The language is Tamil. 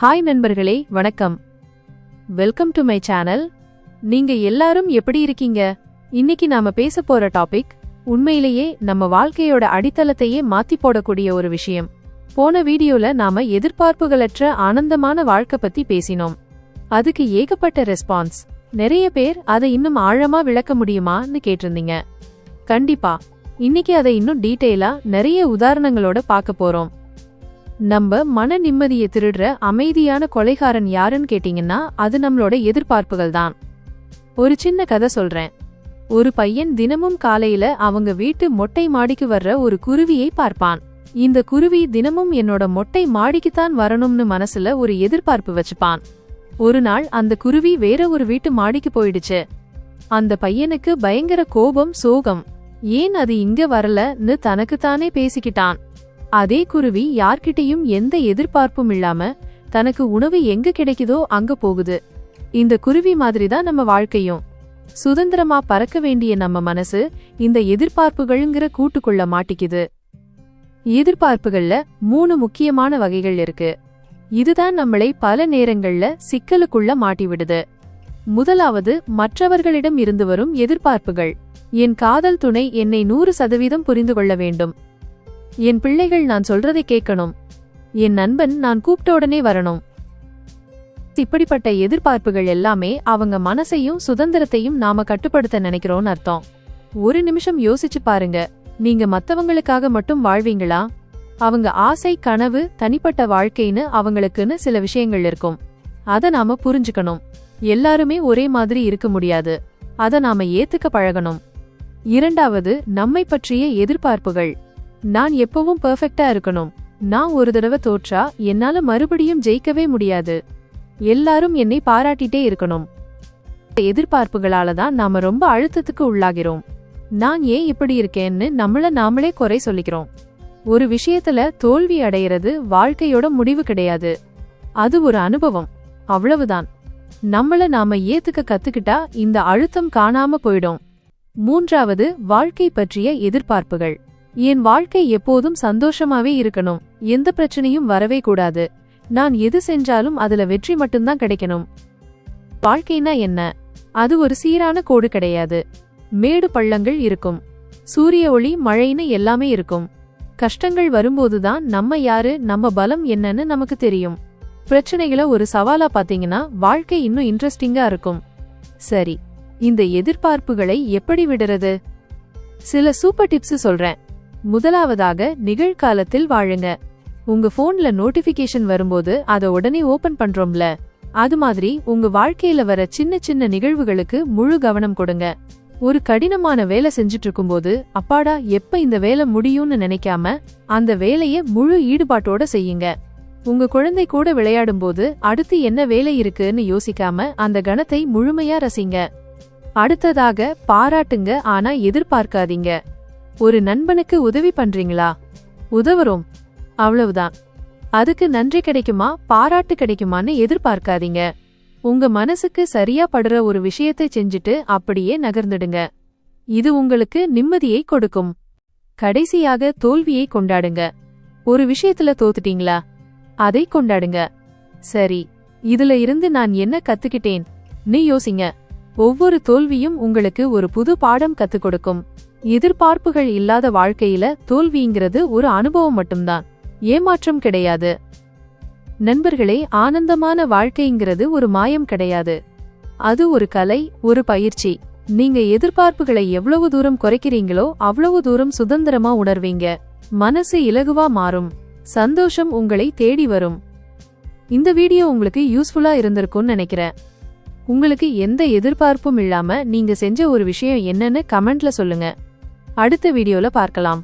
ஹாய் நண்பர்களே வணக்கம். வெல்கம் டு மை சேனல் நீங்க எல்லாரும் எப்படி இருக்கீங்க? இன்னைக்கு நாம பேச போற டாபிக் உண்மையிலேயே நம்ம வாழ்க்கையோட அடித்தளத்தையே மாத்தி போடக்கூடிய ஒரு விஷயம். போன வீடியோல நாம எதிர்பார்ப்புகளற்ற ஆனந்தமான வாழ்க்கை பத்தி பேசினோம். அதுக்கு ஏகப்பட்ட ரெஸ்பான்ஸ் நிறைய பேர் அதை இன்னும் ஆழமா விளக்க முடியுமான்னு கேட்டிருந்தீங்க. கண்டிப்பா. இன்னைக்கு அதை இன்னும் டீட்டெயிலா நிறைய உதாரணங்களோட பார்க்க போறோம். நம்ம மன நிம்மதியை திருடுற அமைதியான கொலைகாரன் யாருன்னு கேட்டீங்கன்னா அது நம்மளோட எதிர்பார்ப்புகள் தான். ஒரு சின்ன கதை சொல்றேன். ஒரு பையன் தினமும் காலையில அவங்க வீட்டு மொட்டை மாடிக்கு வர்ற ஒரு குருவியை பார்ப்பான். இந்த குருவி தினமும் என்னோட மொட்டை மாடிக்குத்தான் வரணும்னு மனசுல ஒரு எதிர்பார்ப்பு வச்சுப்பான். ஒரு நாள் அந்த குருவி வேற ஒரு வீட்டு மாடிக்கு போயிடுச்சு. அந்த பையனுக்கு பயங்கர கோபம் சோகம். ஏன் அது இங்க வரலன்னு தனக்குத்தானே பேசிக்கிட்டான். அதே குருவி யார்கிட்டயும் எந்த எதிர்பார்ப்பும் இல்லாம தனக்கு உணவு எங்க கிடைக்குதோ அங்க போகுது. இந்த குருவி மாதிரி தான் நம்ம வாழ்க்கையும். சுதந்திரமா பறக்க வேண்டிய நம்ம மனசு இந்த எதிர்பார்ப்புகள்ங்கிற கூட்டுக்குள்ள மாட்டிக்குது. எதிர்பார்ப்புகள்ல மூணு முக்கியமான வகைகள் இருக்கு. இதுதான் நம்மளை பல நேரங்கள்ல சிக்கலுக்குள்ள மாட்டிவிடுது. முதலாவது மற்றவர்களிடம் இருந்து வரும் எதிர்பார்ப்புகள். என் காதல் துணை என்னை நூறு சதவீதம் புரிந்து கொள்ள வேண்டும். என் பிள்ளைகள் நான் சொல்றதை கேட்கணும். என் நண்பன் நான் கூப்பிட்ட உடனே வரணும். இப்படிப்பட்ட எதிர்பார்ப்புகள் எல்லாமே அவங்க மனசையும் சுதந்திரத்தையும் நாம கட்டுப்படுத்த நினைக்கிறோம்னு அர்த்தம். ஒரு நிமிஷம் யோசிச்சு பாருங்க. நீங்க மத்தவங்களுக்காக மட்டும் வாழ்வீங்களா? அவங்க ஆசை கனவு தனிப்பட்ட வாழ்க்கைன்னு அவங்களுக்குன்னு சில விஷயங்கள் இருக்கும். அத நாம புரிஞ்சுக்கணும். எல்லாருமே ஒரே மாதிரி இருக்க முடியாது. அத நாம ஏத்துக்க பழகணும். இரண்டாவது நம்மை பற்றிய எதிர்பார்ப்புகள். நான் எப்பவும் பர்ஃபெக்டா இருக்கணும். நான் ஒரு தடவை தோற்றா என்னால மறுபடியும் ஜெயிக்கவே முடியாது. எல்லாரும் என்னை பாராட்டிட்டே இருக்கணும். எதிர்பார்ப்புகளால தான் நாம ரொம்ப அழுத்தத்துக்கு உள்ளாகிறோம். நான் ஏன் இப்படி இருக்கேன்னு நம்மள நாமளே குறை சொல்லிக்கிறோம். ஒரு விஷயத்துல தோல்வி அடையிறது வாழ்க்கையோட முடிவு கிடையாது. அது ஒரு அனுபவம். அவ்வளவுதான். நம்மள நாம ஏத்துக்க கத்துக்கிட்டா இந்த அழுத்தம் காணாம போயிடும். மூன்றாவது வாழ்க்கை பற்றிய எதிர்பார்ப்புகள். என் வாழ்க்கை எப்போதும் சந்தோஷமாவே இருக்கணும். எந்த பிரச்சனையும் வரவே கூடாது. நான் எது செஞ்சாலும் அதுல வெற்றி மட்டும்தான் கிடைக்கணும். வாழ்க்கைனா என்ன? அது ஒரு சீரான கோடு கிடையாது. மேடு பள்ளங்கள் இருக்கும். சூரிய ஒளி மழைன்னு எல்லாமே இருக்கும். கஷ்டங்கள் வரும்போதுதான் நம்ம யாரு நம்ம பலம் என்னன்னு நமக்கு தெரியும். பிரச்சனைகளை ஒரு சவாலா பாத்தீங்கன்னா வாழ்க்கை இன்னும் இன்ட்ரெஸ்டிங்கா இருக்கும். சரி இந்த எதிர்பார்ப்புகளை எப்படி விடுறது? சில சூப்பர் டிப்ஸ் சொல்றேன். முதலாவதாக நிகழ்காலத்தில் வாழுங்க. உங்க போன்ல நோட்டிபிகேஷன் வரும்போது அதை உடனே ஓபன் பண்றோம்ல. அது மாதிரி உங்க வாழ்க்கையில வர சின்ன சின்ன நிகழ்வுகளுக்கு முழு கவனம் கொடுங்க. ஒரு கடினமான வேலை செஞ்சுட்டு இருக்கும்போது அப்பாடா எப்ப இந்த வேலை முடியும்னு நினைக்காம அந்த வேலையை முழு ஈடுபாட்டோட செய்யுங்க. உங்க குழந்தை கூட விளையாடும் போது அடுத்து என்ன வேலை இருக்குன்னு யோசிக்காம அந்த கணத்தை முழுமையா ரசிங்க. அடுத்ததாக பாராட்டுங்க ஆனா எதிர்பார்க்காதீங்க. ஒரு நண்பனுக்கு உதவி பண்றீங்களா? உதவுறோம். அவ்வளவுதான். அதுக்கு நன்றி கிடைக்குமா? பாராட்டு கிடைக்குமான்னு எதிர்பார்க்காதீங்க. உங்க மனசுக்கு சரியா படுற ஒரு விஷயத்தை செஞ்சுட்டு அப்படியே நகர்ந்துடுங்க. இது உங்களுக்கு நிம்மதியை கொடுக்கும். கடைசியாக தோல்வியை கொண்டாடுங்க. ஒரு விஷயத்துல தோத்துட்டீங்களா? அதை கொண்டாடுங்க. சரி இதுல இருந்து நான் என்ன கத்துக்கிட்டேன்? நீ யோசிங்க. ஒவ்வொரு தோல்வியும் உங்களுக்கு ஒரு புது பாடம் கத்துக் கொடுக்கும். எதிர்பார்ப்புகள் இல்லாத வாழ்க்கையில தோல்விங்கிறது ஒரு அனுபவம் மட்டும்தான். ஏமாற்றம் கிடையாது. நண்பர்களே ஆனந்தமான வாழ்க்கைங்கிறது ஒரு மாயம் கிடையாது. அது ஒரு கலை ஒரு பயிற்சி. நீங்க எதிர்பார்ப்புகளை எவ்வளவு தூரம் குறைக்கிறீங்களோ அவ்வளவு தூரம் சுதந்திரமா உணர்வீங்க. மனசு இலகுவா மாறும். சந்தோஷம் உங்களை தேடி வரும். இந்த வீடியோ உங்களுக்கு யூஸ்ஃபுல்லா இருந்திருக்கும்னு நினைக்கிறேன். உங்களுக்கு எந்த எதிர்பார்ப்பும் இல்லாம நீங்க செஞ்ச ஒரு விஷயம் என்னன்னு கமெண்ட்ல சொல்லுங்க. அடுத்த வீடியோல பார்க்கலாம்.